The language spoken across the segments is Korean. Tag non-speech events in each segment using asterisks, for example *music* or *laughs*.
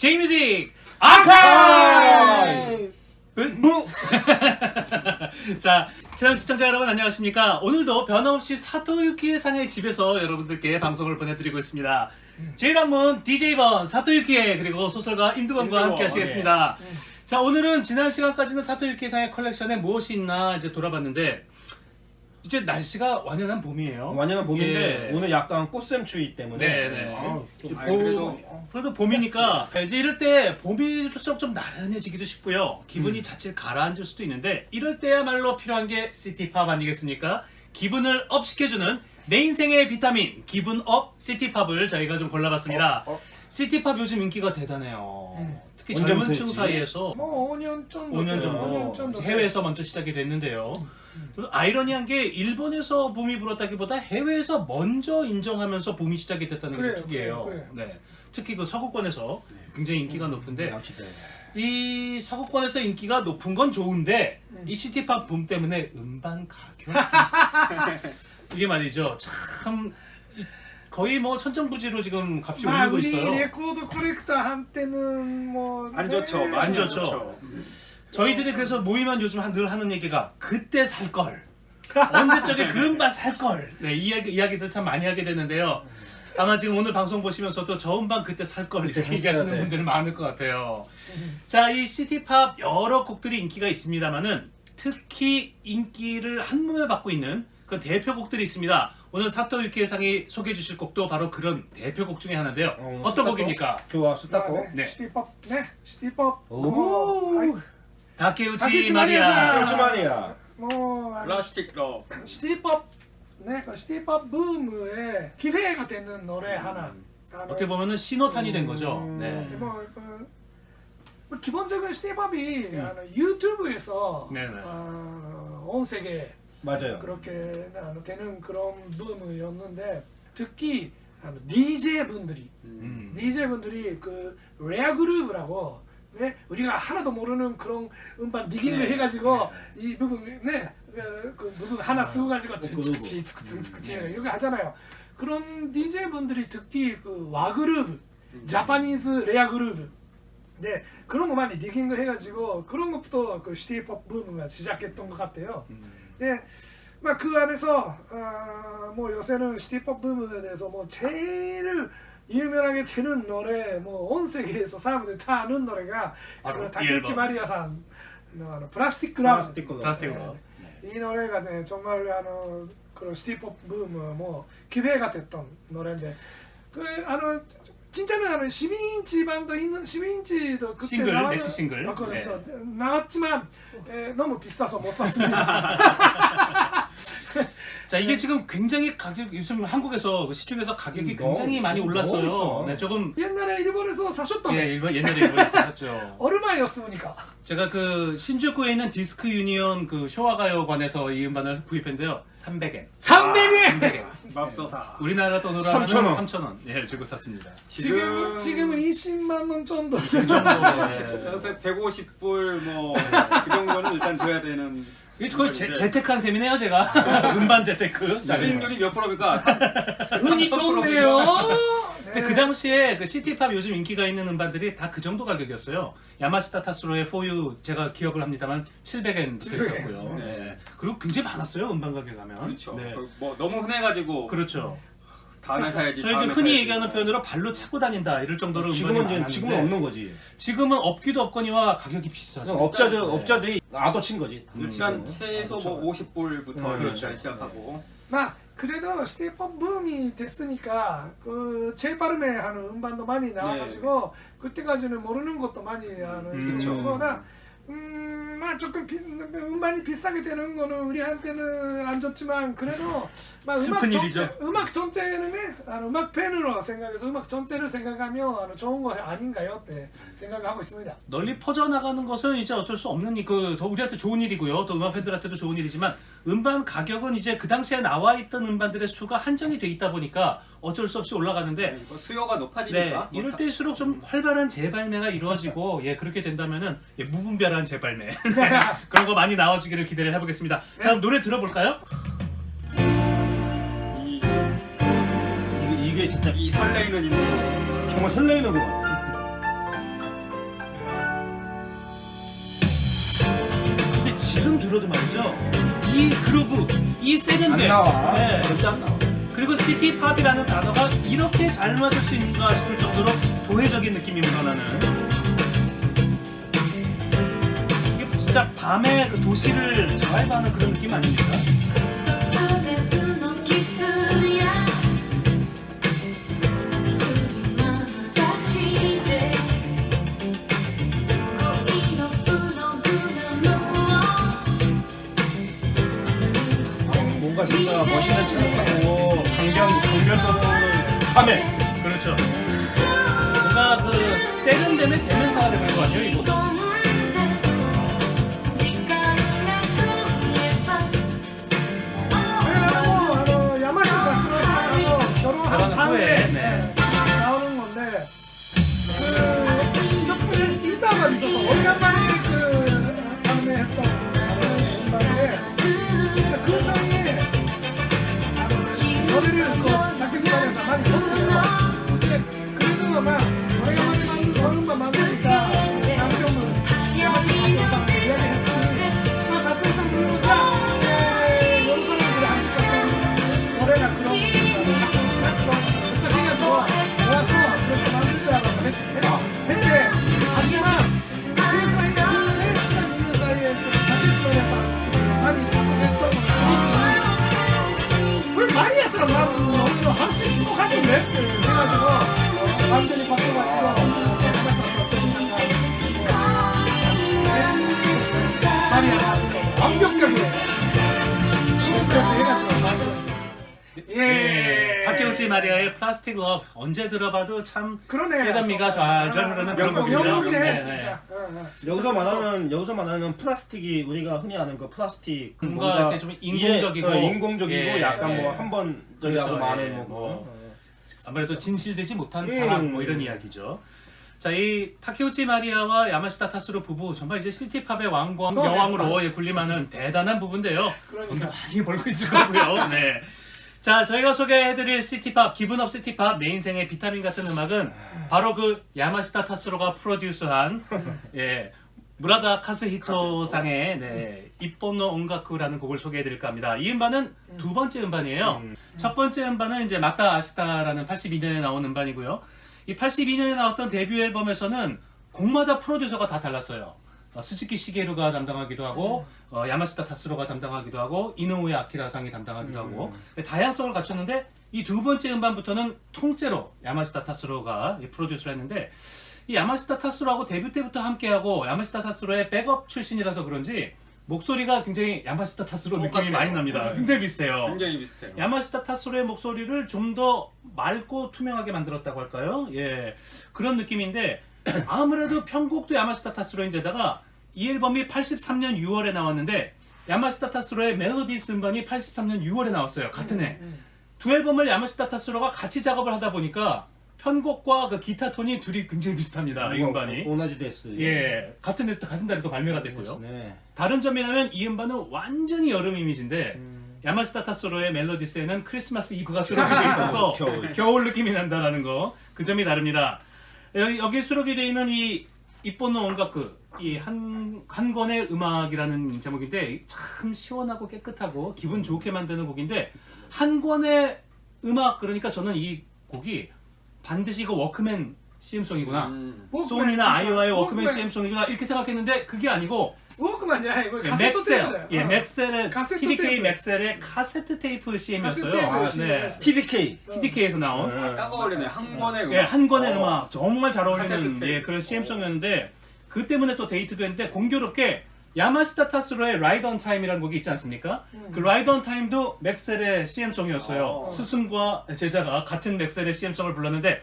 제이뮤직 아카이브! 무! *laughs* 자, 채널 시청자 여러분 안녕하십니까? 오늘도 변함없이 사토유키의 상의 집에서 여러분들께 방송을 보내드리고 있습니다. 제일학문 DJ번 사토유키의 그리고 소설가 임두범과 임두범, 함께 하시겠습니다. 자, 오늘은 지난 시간까지는 사토유키의 상의 컬렉션에 무엇이 있나 이제 돌아봤는데 이제 날씨가 완연한 봄이에요. 완연한 봄인데 예. 오늘 약간 꽃샘 추위 때문에 네, 네. 아우, 좀 그래도 봄- 그래도 봄이니까 이제 이럴 때 봄일수록 좀 나른해지기도 싶고요. 기분이 음. 자칫 가라앉을 수도 있는데 이럴 때야말로 필요한 게 시티팝 아니겠습니까? 기분을 업 시켜주는 내 인생의 비타민 기분 업 시티팝을 저희가 좀 골라봤습니다. 어, 어. 시티팝 요즘 인기가 대단해요. 음. 특히 언제부터 젊은 층 했지? 사이에서 뭐 5년 정도 5년 돼요. 정도 5년 정도 해외에서 먼저 시작이 됐는데요. 또 아이러니한 게 일본에서 붐이 불었다기보다 해외에서 먼저 인정하면서 붐이 시작이 됐다는 게 그래요, 좀 특이해요. 그래요, 그래요. 네. 특히 그 서구권에서 굉장히 인기가 높은데 양치대. 이 서구권에서 인기가 높은 건 좋은데 음. 이 시티팝 붐 때문에 음반 가격 *laughs* 이게 말이죠. 참 이- 거의 뭐 천정부지로 지금 값이 마 오르고 우리 있어요. 레코드 컬렉터한테는 뭐 안 좋죠. 네. 안 좋죠. 저희들이 그래서 모이면 요즘 한- 늘 하는 얘기가 그때 살 걸. 언제 적에 그 음반 살 걸. 네, 이야기 이야기들 참 많이 하게 되는데요. 아마 지금 오늘 방송 보시면서도 저 음반 그때 살 걸 이렇게 얘기하시는. 분들 많을 것 같아요. 자, 이 시티팝 여러 곡들이 인기가 있습니다만은 특히 인기를 한몸에 받고 있는 그 대표곡들이 있습니다. 오늘 사토 유키의 상이 소개해 주실 곡도 바로 그런 대표곡 중에 하나인데요. 어, 어떤 스타코? 곡입니까? 좋아 아, 스타코. 네. 네. 시티팝 네 시티팝 오. 뭐, 아이, 다케우치 다케우치 마리아. 뭐 아, 플라스틱 러 시티팝 네, 그 시티팝 붐의 기회가 되는 노래 하나 아, 어떻게 보면은 신호탄이 된 거죠. 음. 네. 뭐, 그, 뭐 기본적인 시티팝이 아, 유튜브에서 음. 네네. 아, 온 세계 맞아요. 그렇게 아, 되는 그런 붐이었는데 특히 아, DJ 분들이 음. DJ 분들이 그 레아 그룹이라고 네 우리가 하나도 모르는 그런 음반 니깅을 네. 해가지고 이 부분 네그 그 부분 하나 쓰고 가지고 어, 그러고. 츠츠치 츠츠치 이렇게 하잖아요. 그런 DJ 분들이 특히 그 와그룹, 자파니즈 레아 그룹 네 그런 것만 니깅을 해가지고 그런 것부터 그 시티팝 붐을 시작했던 것 같아요. で、まあ、クーアそうあもう寄せるシティポップブームでそうもうチェール有名なげてるのれもう音声ゲーソサームでターヌンのれがあの竹内まりやさんのあのプラスティックラブプラスティックラブ、えい。いのれがねちょんまるあのこのシティポップブームはもうキュベーガテットのれんであの 진짜는 아12인치 반도 있는 12인치도 그때 싱글, 나왔- 맥시 싱글. 어, 그래서 네. 나왔지만 에, 너무 비싸서 못 샀습니다. *laughs* 자 이게 지금 굉장히 가격 요즘 한국에서 그 시중에서 가격이 음, 굉장히 너무- 많이 너무 올랐어요. 비싸. 네 조금 옛날에 일본에서 사셨던 예 일본 옛날에 일본에서 *laughs* 샀죠. 얼마였습니까? 제가 그 신주쿠에 있는 디스크 유니온 그 쇼와가요관에서 이 음반을 구입했는데요. 300엔. 300엔. 300엔. 맙소사. 우리나라 돈으로 하면 3,000원. 3,000원. 예 주고 샀습니다. 지금 지금 20만 원 정도. 그 정도. *laughs* 예. 150불 뭐 그 정도는 일단 줘야 되는. 이게 거의 재, 네. 재테크한 셈이네요 제가. *laughs* 음반 재테크. 수익률이 몇 프로입니까? *laughs* 운이 3,000% 좋네요. 근데 그 당시에 그 시티팝 요즘 인기가 있는 음반들이 다 그 정도 가격이었어요. 야마시타 타스로의 포유 제가 기억을 합니다만 700엔 700엔. 됐었고요. 네. 네. 그리고 굉장히 많았어요 음반 가격 하면. 그렇죠. 네. 그뭐 너무 흔해가지고 그렇죠. 다음에 사야지. 저희 이제 다음에 흔히 사야지. 얘기하는 표현으로 발로 차고 다닌다 이럴 정도로 지금은 이제 많았는데 지금은 없는 거지. 지금은 없기도 없거니와 가격이 비싸죠. 그냥 업자들 네. 업자들이 아도 친 거지. 일단 음. 최소. 뭐 50불부터 음, 일단 그렇죠. 시작하고. 나 그래도 시티팝 붐이 됐으니까 그 제빠름에 하는 음반도 많이 나와가지고 그때까지는 모르는 것도 많이 하는 음, 있었고 나 음, 막 조금 비, 음반이 비싸게 되는 거는 우리한테는 안 좋지만 그래도 막 슬픈 전- 일이죠. 음악 전체는 아, 음악 팬으로 생각해서 음악 전체를 생각하면 아, 좋은 거 아닌가요? 네, 생각하고 있습니다. 널리 퍼져나가는 것은 이제 어쩔 수 없는 일, 그, 더 우리한테 좋은 일이고요. 또 음악 팬들한테도 좋은 일이지만 음반 가격은 이제 그 당시에 나와 있던 음반들의 수가 한정이 돼 있다 보니까 어쩔 수 없이 올라가는데 뭐 수요가 네, 높아지니까. 뭐 이럴 다- 때일수록 좀 활발한 재발매가 이루어지고 예 그렇게 된다면은 예, 무분별한 재발매 *laughs* *laughs* 그런 거 많이 나와주기를 기대를 해보겠습니다. 자, 네. 그럼 노래 들어볼까요? 이, 이게, 이게 진짜 이 설레이는 인트 정말 설레이는 거 같아. 근데 지금 들어도 말이죠. 이 그루브, 이 세련된, 안 나와. 네. 절대 안 나와. 그리고 시티팝이라는 단어가 이렇게 잘 맞을 수 있는가 싶을 정도로 도회적인 느낌이 묻어나는 진짜 밤에 그 도시를 좌회하는 그런 느낌 아닙니까? 아, 뭔가 진짜 멋있는 차 타고 강변 강변도로를 밤에 예. 타케우치 마리아의 플라스틱 러브 언제 들어봐도 참 그러네. 세련미가 좔좔 흐르는 그런 명곡이다. 곡입니다. 명곡이네 네, 네. 진짜. 어, 어. 여기서 말하는 여기서 말하는 플라스틱이 우리가 흔히 아는 그 플라스틱 그 뭔가 이렇게 좀 인공적이고, 이해- 어, 인공적이고 예, 약간 예. 뭐 한번 저기 하고 그렇죠, 말해 예, 뭐, 뭐. 아무래도 진실되지 못한 음. 사랑 뭐 이런 이야기죠. 자, 이 타케우치 마리아와 야마시타 타스로 부부 정말 이제 시티팝의 왕과 여왕으로 예, 군림하는 대단한 부부인데요. 그러니까. 많이 벌고 있을 거고요. *laughs* 네. 자, 저희가 소개해드릴 시티팝, 기분업 시티팝, 내 인생의 비타민 같은 음악은 바로 그 야마시타 타스로가 프로듀스한 예, 무라다 카스히토 상의 네, 이뽀노 온가쿠라는 곡을 소개해드릴까 합니다. 이 음반은 두 번째 음반이에요. 음. 첫 번째 음반은 이제 마타 아시타라는 82년에 나온 음반이고요. 이 82년에 나왔던 데뷔 앨범에서는 곡마다 프로듀서가 다 달랐어요. 어, 스즈키 시게루가 담당하기도 하고 어, 야마시타 타스로가 담당하기도 하고 이노우에 아키라상이 담당하기도 하고 다양성을 갖췄는데 이 두 번째 음반부터는 통째로 야마시타 타스로가 이 프로듀스를 했는데 이 야마시타 타스로하고 데뷔 때부터 함께하고 야마시타 타스로의 백업 출신이라서 그런지 목소리가 굉장히 야마시타 타스로 느낌이 똑같아요. 많이 납니다. 굉장히 비슷해요. 굉장히 비슷해요. 야마시타 타스로의 목소리를 좀 더 맑고 투명하게 만들었다고 할까요? 예. 그런 느낌인데 *coughs* 아무래도 편곡도 야마시타 타스로인데다가 이 앨범이 83년 6월에 나왔는데 야마시타 타스로의 멜로디스 음반이 83년 6월에 나왔어요. 같은 해. 두 앨범을 야마시타 타스로가 같이 작업을 하다 보니까 편곡과 그 기타 톤이 둘이 굉장히 비슷합니다. 이 음반이. 오나지 데스 예. 같은 해 같은 달에 또 발매가 됐고요. 네. 다른 점이라면 이 음반은 완전히 여름 이미지인데 음. 야마시타 타스로의 멜로디스에는 크리스마스 이브가 *laughs* 수록이 돼 있어서 겨울. 겨울 느낌이 난다라는 거 그 점이 다릅니다. 여기, 여기 수록이 되어 있는 이 이뽀노 온가크 이한 한 권의 음악이라는 제목인데 참 시원하고 깨끗하고 기분 좋게 만드는 곡인데 한 권의 음악 그러니까 저는 이 곡이 반드시 이거 워크맨 CM송이구나. 음. 소니나 아이오아의 워크맨. CM송이구나 이렇게 생각했는데 그게 아니고 워크맨이야 이거 예, 카세트 맥셀, 테이프다. 예, 맥셀의 카세트 TDK 테이프. 맥셀의 카세트 테이프 CM이었어요. 카세트 테이프 네. CM이었어요. TDK TDK에서 나온 네. 딱 어울리네. 한 번에 예, 한 권의 어. 음악 정말 잘 어울리는 카세트 테이프. 예, 그런 CM송이었는데 그 때문에 또 데이트도 했는데 공교롭게 야마시타 타스로의 라이드 온 타임이라는 곡이 있지 않습니까? 음. 그 라이드 온 타임도 맥셀의 CM송이었어요. 어. 스승과 제자가 같은 맥셀의 CM송을 불렀는데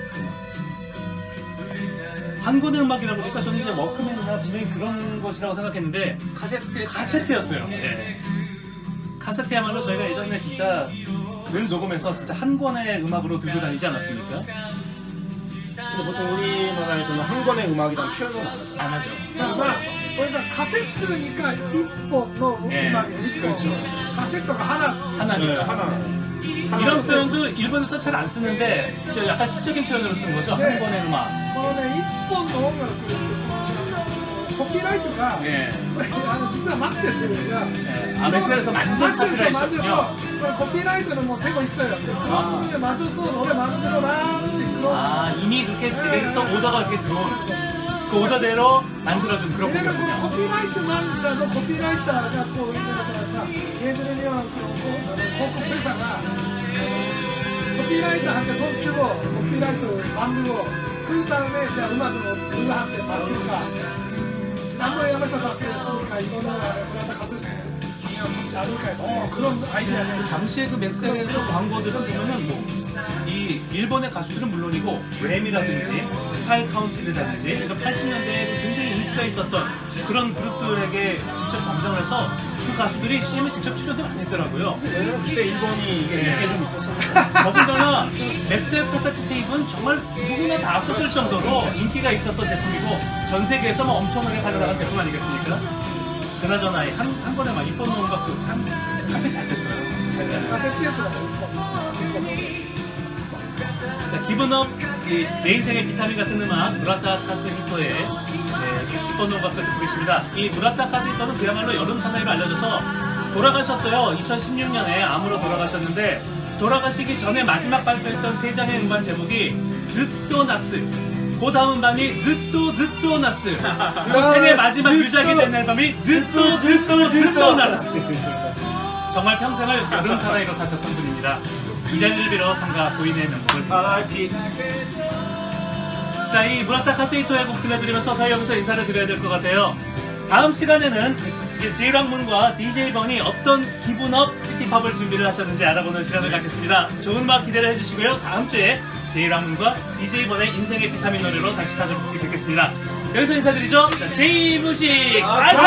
한국의 음악이라 보니까 저는 이제 워크맨이나 분명히 그런 것이라고 생각했는데 카세트 카세트였어요. 네. 카세트야말로 저희가 예전에 진짜 늘 녹음해서 진짜 한 권의 음악으로 들고 다니지 않았습니까? 근데 보통 우리나라에서는 한 권의 음악이란 표현을 안 하죠. 안 하죠. まあまあこれがカセットにか一本の音楽ええ一本 그렇죠 カセットが花 하나니까. 하나. 이런 표현도 일본에서 잘 안 쓰는데 저 약간 시적인 표현으로 쓰는 거죠. 한 네. 권의 음악. このね一本の音楽ってこのコピーライトが、 예. これあの実はマクセルが 예. 아 맥셀에서 만든 막셀에서 카피라이트군요. 만들어서 그걸 코피라이트는 뭐 되고 있어요. 아. 그런데 맞춰서 노래 만들어라って그런 아 이미 그렇게 집에서 오더가 이렇게 들어온 그 오더대로 만들어준 그런 내가 그 곡이군요. 코피라이트만이라도 코피라이터가 또 예 를 들면 그広告 회사가 코피라이터한테 돈 주고 코피라이터 만들고 그 다음에 자 음악을 누구한테 맡길까? 지난번에 야마사 다투였으니까 이거는 우리한테 좋지 않을까 해서. 어, 그런 아이디어네. 당시에 그 맥셀의 광고들은 보면은 뭐 이 일본의 가수들은 물론이고 램이라든지 스타일 카운슬이라든지 이런 80년대에 굉장히 인기가 있었던 그런 그룹들에게 직접 담당을 해서 그 가수들이 CM에 직접 출연을 안 했더라고요. 왜냐면 그때 일본이 이게 네. 좀 있었어요. 더군다나 맥스의 퍼세트 테이프는 정말 누구나 다 썼을 정도로 인기가 있었던 제품이고 전 세계에서 뭐 엄청나게 팔려나간 제품 아니겠습니까? 그나저나 한, 한 번에 막 입어놓은 것도 참 카페 잘 됐어요. 잘 됐어요. 아, 자, 기분업, 내 인생의 비타민 같은 음악, 브라타 타스 히터의 네, 음악을 듣고 계십니다. 이 무라타 카스히토는 그야말로 여름 사나이로 알려져서 돌아가셨어요. 2016년에 암으로 돌아가셨는데 돌아가시기 전에 마지막 발표했던 세 장의 음반 제목이 즈또 나스 그 다음 음반이 즈또 즈또 나스 그리고 생애 마지막 유작이 된 앨범이 즈또 즈또 즈또 나스 정말 평생을 여름 사나이로 사셨던 분입니다. 이 자리를 빌어 상가 보이는 명곡을 RIP. 자, 이 무라타 카세이토의 곡 들려드리면서 저희 여기서 인사를 드려야 될 것 같아요. 다음 시간에는 제이랑문과 DJ 번이 어떤 기분업 시티팝을 준비를 하셨는지 알아보는 시간을 갖겠습니다. 좋은 음악 기대를 해주시고요. 다음 주에 제이랑문과 DJ 번의 인생의 비타민 노래로 다시 찾아뵙겠습니다. 여기서 인사드리죠. 자, 제이무식 알파!